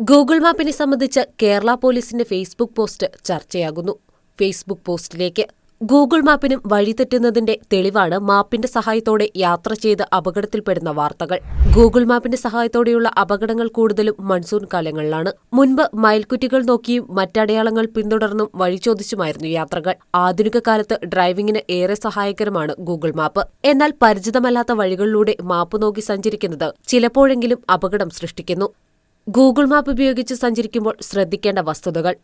Google മാപ്പിനെ സംബന്ധിച്ച് കേരള പോലീസിന്റെ Facebook post ചർച്ചയാകുന്നു. ഫേസ്ബുക്ക് പോസ്റ്റിലേക്ക് ഗൂഗിൾ മാപ്പിനും വഴിതെറ്റുന്നതിന്റെ തെളിവാണ് മാപ്പിന്റെ സഹായത്തോടെ യാത്ര ചെയ്ത് അപകടത്തിൽപ്പെടുന്ന വാർത്തകൾ. ഗൂഗിൾ മാപ്പിന്റെ സഹായത്തോടെയുള്ള അപകടങ്ങൾ കൂടുതലും മൺസൂൺ കാലങ്ങളിലാണ്. മുൻപ് മയൽക്കുറ്റികൾ നോക്കിയും മറ്റടയാളങ്ങൾ പിന്തുടർന്നും വഴി ചോദിച്ചുമായിരുന്നു യാത്രകൾ. ആധുനിക കാലത്ത് ഡ്രൈവിംഗിന് ഏറെ സഹായകരമാണ് ഗൂഗിൾ മാപ്പ്. എന്നാൽ പരിചിതമല്ലാത്ത വഴികളിലൂടെ മാപ്പ് നോക്കി സഞ്ചരിക്കുന്നത് ചിലപ്പോഴെങ്കിലും അപകടം സൃഷ്ടിക്കുന്നു. ഗൂഗിൾ മാപ്പ് ഉപയോഗിച്ച് സഞ്ചരിക്കുമ്പോൾ ശ്രദ്ധിക്കേണ്ട വസ്തുതകൾ.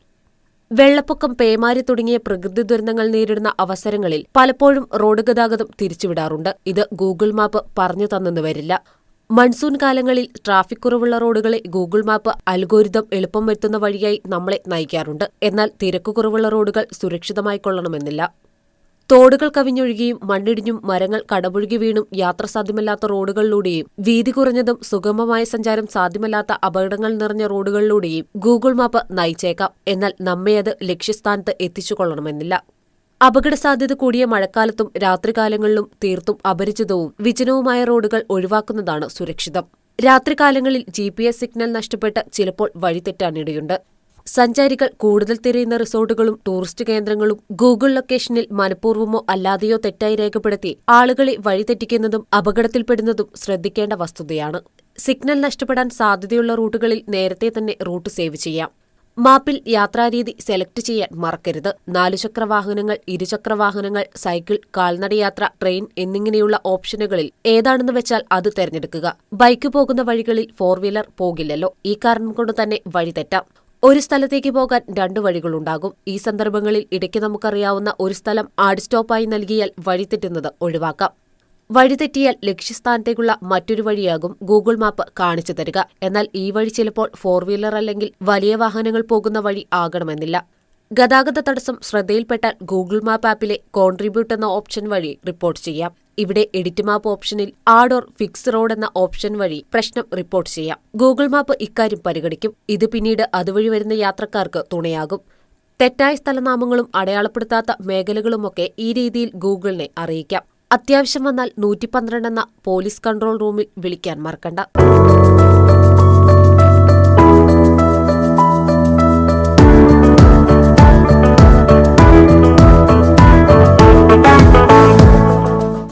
വെള്ളപ്പൊക്കം പേമാരി തുടങ്ങിയ പ്രകൃതി ദുരന്തങ്ങൾ നേരിടുന്ന അവസരങ്ങളിൽ പലപ്പോഴും റോഡ് ഗതാഗതം തിരിച്ചുവിടാറുണ്ട്. ഇത് ഗൂഗിൾ മാപ്പ് പറഞ്ഞു തന്നെന്ന് വരില്ല മൺസൂൺ കാലങ്ങളിൽ ട്രാഫിക് കുറവുള്ള റോഡുകളെ ഗൂഗിൾ മാപ്പ് അൽഗോരിതം എളുപ്പം വരുത്തുന്ന വഴിയായി നമ്മളെ നയിക്കാറുണ്ട്. എന്നാൽ തിരക്കുകുറവുള്ള റോഡുകൾ സുരക്ഷിതമായി കൊള്ളണമെന്നില്ല. തോടുകൾ കവിഞ്ഞൊഴുകിയും മണ്ണിടിഞ്ഞും മരങ്ങൾ കടപുഴുകി വീണും യാത്ര സാധ്യമല്ലാത്ത റോഡുകളിലൂടെയും വീതി കുറഞ്ഞതും സുഗമമായ സഞ്ചാരം സാധ്യമല്ലാത്ത അപകടങ്ങൾ നിറഞ്ഞ റോഡുകളിലൂടെയും ഗൂഗിൾ മാപ്പ് നയിച്ചേക്കാം. എന്നാൽ നമ്മെ അത് ലക്ഷ്യസ്ഥാനത്ത് എത്തിച്ചുകൊള്ളണമെന്നില്ല. അപകട സാധ്യത കൂടിയ മഴക്കാലത്തും രാത്രികാലങ്ങളിലും തീർത്തും അപരിചിതവും വിജനവുമായ റോഡുകൾ ഒഴിവാക്കുന്നതാണ് സുരക്ഷിതം. രാത്രികാലങ്ങളിൽ ജി സിഗ്നൽ നഷ്ടപ്പെട്ട് ചിലപ്പോൾ വഴിതെറ്റാനിടയുണ്ട്. സഞ്ചാരികൾ കൂടുതൽ തിരയുന്ന റിസോർട്ടുകളും ടൂറിസ്റ്റ് കേന്ദ്രങ്ങളും ഗൂഗിൾ ലൊക്കേഷനിൽ മനഃപൂർവമോ അല്ലാതെയോ തെറ്റായി രേഖപ്പെടുത്തി ആളുകളെ വഴിതെറ്റിക്കുന്നതും അപകടത്തിൽപ്പെടുന്നതും ശ്രദ്ധിക്കേണ്ട വസ്തുതയാണ്. സിഗ്നൽ നഷ്ടപ്പെടാൻ സാധ്യതയുള്ള റൂട്ടുകളിൽ നേരത്തെ തന്നെ റൂട്ട് സേവ് ചെയ്യാം. മാപ്പിൽ യാത്രാരീതി സെലക്ട് ചെയ്യാൻ മറക്കരുത്. നാലുചക്ര വാഹനങ്ങൾ ഇരുചക്ര വാഹനങ്ങൾ സൈക്കിൾ കാൽനടയാത്ര ട്രെയിൻ എന്നിങ്ങനെയുള്ള ഓപ്ഷനുകളിൽ ഏതാണെന്ന് വെച്ചാൽ അത് തെരഞ്ഞെടുക്കുക. ബൈക്ക് പോകുന്ന വഴികളിൽ ഫോർ വീലർ പോകില്ലല്ലോ. ഈ കാരണം കൊണ്ട് തന്നെ ഒരു സ്ഥലത്തേക്ക് പോകാൻ രണ്ടു വഴികളുണ്ടാകും. ഈ സന്ദർഭങ്ങളിൽ ഇടയ്ക്ക് നമുക്കറിയാവുന്ന ഒരു സ്ഥലം ആഡ് സ്റ്റോപ്പായി നൽകിയാൽ വഴിതെറ്റുന്നത് ഒഴിവാക്കാം. വഴിതെറ്റിയാൽ ലക്ഷ്യസ്ഥാനത്തേക്കുള്ള മറ്റൊരു വഴിയാകും ഗൂഗിൾ മാപ്പ് കാണിച്ചു തരിക. എന്നാൽ ഈ വഴി ചിലപ്പോൾ ഫോർ വീലർ അല്ലെങ്കിൽ വലിയ വാഹനങ്ങൾ പോകുന്ന വഴി ആകണമെന്നില്ല. ഗതാഗത തടസ്സം ശ്രദ്ധയിൽപ്പെട്ടാൽ ഗൂഗിൾ മാപ്പ് ആപ്പിലെ കോൺട്രിബ്യൂട്ട് എന്ന ഓപ്ഷൻ വഴി റിപ്പോർട്ട് ചെയ്യാം. ഇവിടെ എഡിറ്റ് മാപ്പ് ഓപ്ഷനിൽ ആഡ് ഓർ ഫിക്സ് റോഡ് എന്ന ഓപ്ഷൻ വഴി പ്രശ്നം റിപ്പോർട്ട് ചെയ്യാം. ഗൂഗിൾ മാപ്പ് ഇക്കാര്യം പരിഗണിക്കും. ഇത് പിന്നീട് അതുവഴി വരുന്ന യാത്രക്കാർക്ക് തുണയാകും. തെറ്റായ സ്ഥലനാമങ്ങളും അടയാളപ്പെടുത്താത്ത മേഖലകളുമൊക്കെ ഈ രീതിയിൽ ഗൂഗിളിനെ അറിയിക്കാം. അത്യാവശ്യം വന്നാൽ നൂറ്റി പന്ത്രണ്ട് എന്ന പോലീസ് കൺട്രോൾ റൂമിൽ വിളിക്കാൻ മറക്കണ്ട.